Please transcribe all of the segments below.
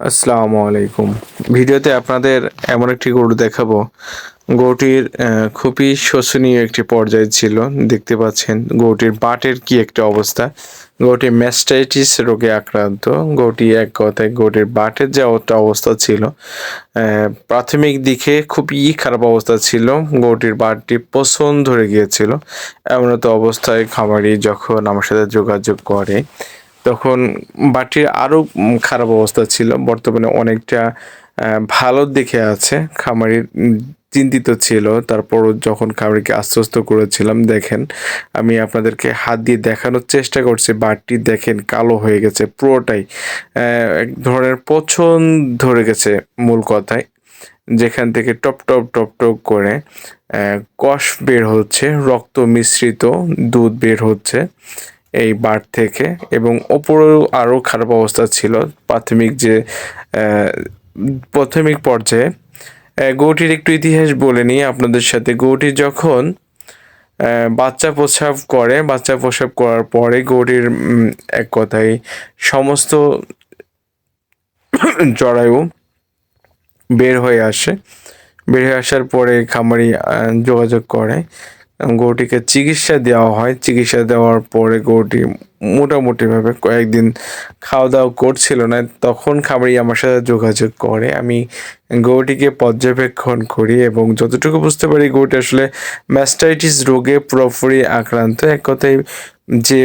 আসসালামু আলাইকুম। ভিডিওতে আপনাদের এমন একটি গরু দেখাবো। গরুটির খুবই শোষণীয় একটি পর্যায়ে ছিল, দেখতে পাচ্ছেন। গরুটির বাটের কি একটা অবস্থা? গরুটি ম্যাস্টাইটিস রোগে আক্রান্ত। গরুটি এক কথায় গরুটির বাটের যে অবস্থা ছিল প্রাথমিক দিকে খুবই খারাপ অবস্থা ছিল। গরুটির বাটটি পছন্দ ধরে গিয়েছিল। এমন তো অবস্থায় খামারি যখন আমার সাথে যোগাযোগ করে তখন বাটির আরও খারাপ অবস্থা ছিল। বর্তমানে অনেকটা আহ, ভালো দিকে আছে। খামারি উম, চিন্তিত ছিল। তারপর যখন খামারিকে আশ্বস্ত করেছিলাম দেখেন আমি আপনাদেরকে হাত দিয়ে দেখানোর চেষ্টা করছি। বাটটি দেখেন কালো হয়ে গেছে পুরোটাই। এক ধরনের পছন ধরে গেছে মূল কথায়। যেখান থেকে টপ টপ টপ টপ করে কষ বের হচ্ছে রক্ত মিশ্রিত দুধ বের হচ্ছে। এই বার থেকে এবং ওপরেও আরও খারাপ অবস্থা ছিল। প্রাথমিক যে প্রাথমিক পর্যায়ে গৌটির একটু ইতিহাস বলে নিই আপনাদের সাথে। গৌটি যখন বাচ্চা প্রস্রাব করে বাচ্চা প্রস্রাব করার পরে গরুটির উম, এক কথায় সমস্ত জরায়ু বের হয়ে আসে। বের হয়ে আসার পরে খামারি যোগাযোগ করে। গরুটিকে চিকিৎসা দেওয়া হয়। চিকিৎসা দেওয়ার পরে গরুটি মোটামুটিভাবে কয়েকদিন খাওয়া দাওয়া করছিল না। তখন খামারি আমার সাথে যোগাযোগ করে। আমি গরুটিকে পর্যবেক্ষণ করি এবং যতটুকু বুঝতে পারি গরুটি আসলে ম্যাস্টাইটিস রোগে পুরোপুরি আক্রান্ত। এক কথায় যে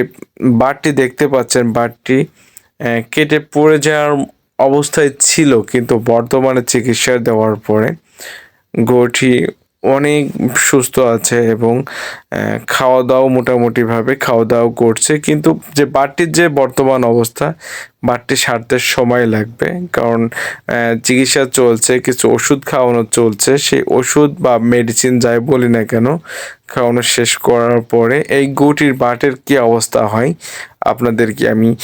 বাটটি দেখতে পাচ্ছেন বাটটি কেটে পড়ে যাওয়ার অবস্থায় ছিল, কিন্তু বর্তমানে চিকিৎসা দেওয়ার পরে গরুটি অনেক সুস্থ আছে এবং খাওয়া দাওয়া মোটামুটিভাবে খাওয়া দাওয়া করছে। কিন্তু যে বাটটির যে বর্তমান অবস্থা বাটটি সারতে সময় লাগবে। কারণ চিকিৎসা চলছে, কিছু ওষুধ খাওয়ানো চলছে। সেই ওষুধ বা মেডিসিন যাই বলি না কেন, খাওয়ানো শেষ করার পরে এই গুটির বাটের কি অবস্থা হয় আপনাদেরকে আমি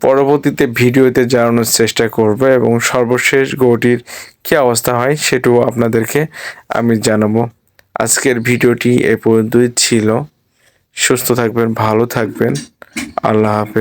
পরবর্তীতে ভিডিওতে জানানোর চেষ্টা করব এবং সর্বশেষ গরুটির কী অবস্থা হয় সেটাও আপনাদেরকে আমি জানাব। আজকের ভিডিওটি এ পর্যন্তই ছিল। সুস্থ থাকবেন, ভালো থাকবেন। আল্লাহ হাফেজ।